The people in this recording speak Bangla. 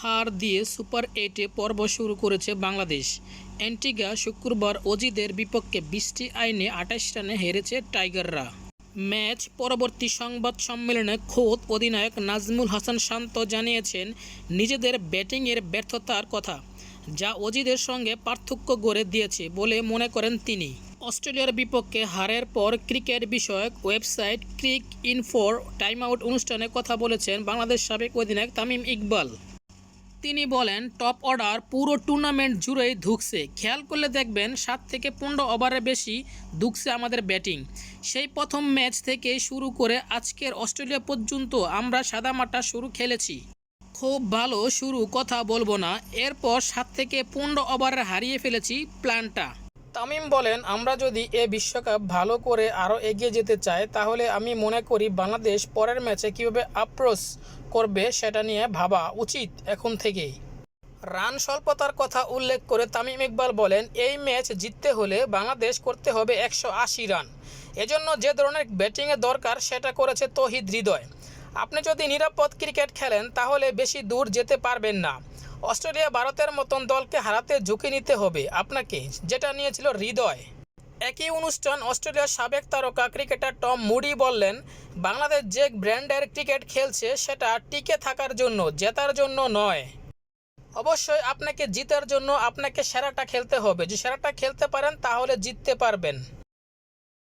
হার দিয়ে সুপার এইটে পর্ব শুরু করেছে বাংলাদেশ। অ্যান্টিগা শুক্রবার অজিদের বিপক্ষে বৃষ্টি আইনে আঠাশ রানে হেরেছে টাইগাররা। ম্যাচ পরবর্তী সংবাদ সম্মেলনে খোদ অধিনায়ক নাজমুল হাসান শান্ত জানিয়েছেন, নিজেদের ব্যাটিংয়ের ব্যর্থতার কথা, যা অজিদের সঙ্গে পার্থক্য গড়ে দিয়েছে বলে মনে করেন তিনি। অস্ট্রেলিয়ার বিপক্ষে হারের পর ক্রিকেট বিষয়ক ওয়েবসাইট ক্রিক ইনফোর টাইম আউট অনুষ্ঠানে কথা বলেছেন বাংলাদেশ সাবেক অধিনায়ক তামিম ইকবাল। তিনি বলেন, টপ অর্ডার পুরো টুর্নামেন্ট জুড়েই ধুকছে। খেয়াল করলে দেখবেন সাত থেকে পনেরো ওভারের বেশি ধুকছে আমাদের ব্যাটিং। সেই প্রথম ম্যাচ থেকে শুরু করে আজকের অস্ট্রেলিয়া পর্যন্ত আমরা সাদামাটা শুরু খেলেছি। খুব ভালো শুরু কথা বলব না। এরপর সাত থেকে পনেরো ওভারে হারিয়ে ফেলেছি প্ল্যানটা। তামিম বলেন, আমরা যদি এ বিশ্বকাপ ভালো করে আরও এগিয়ে যেতে চাই, তাহলে আমি মনে করি বাংলাদেশ পরের ম্যাচে কীভাবে অ্যাপ্রোচ করবে সেটা নিয়ে ভাবা উচিত এখন থেকেই। রান স্বল্পতার কথা উল্লেখ করে তামিম ইকবাল বলেন, এই ম্যাচ জিততে হলে বাংলাদেশ করতে হবে একশো আশি রান। এজন্য যে ধরনের ব্যাটিংয়ের দরকার সেটা করেছে তহিদ হৃদয়। আপনি যদি নিরাপদ ক্রিকেট খেলেন, তাহলে বেশি দূর যেতে পারবেন না। অস্ট্রেলিয়া ভারতের মতন দলকে হারাতে ঝুঁকি নিতে হবে আপনাকে, যেটা নিয়েছিল হৃদয়। একই অনুষ্ঠান অস্ট্রেলিয়ার সাবেক তারকা ক্রিকেটার টম মুডি বললেন, বাংলাদেশ যে ব্র্যান্ডের ক্রিকেট খেলছে, সেটা টিকে থাকার জন্য, জেতার জন্য নয়। অবশ্যই আপনাকে জিতার জন্য আপনাকে সেরাটা খেলতে হবে। যে সেরাটা খেলতে পারেন, তাহলে জিততে পারবেন।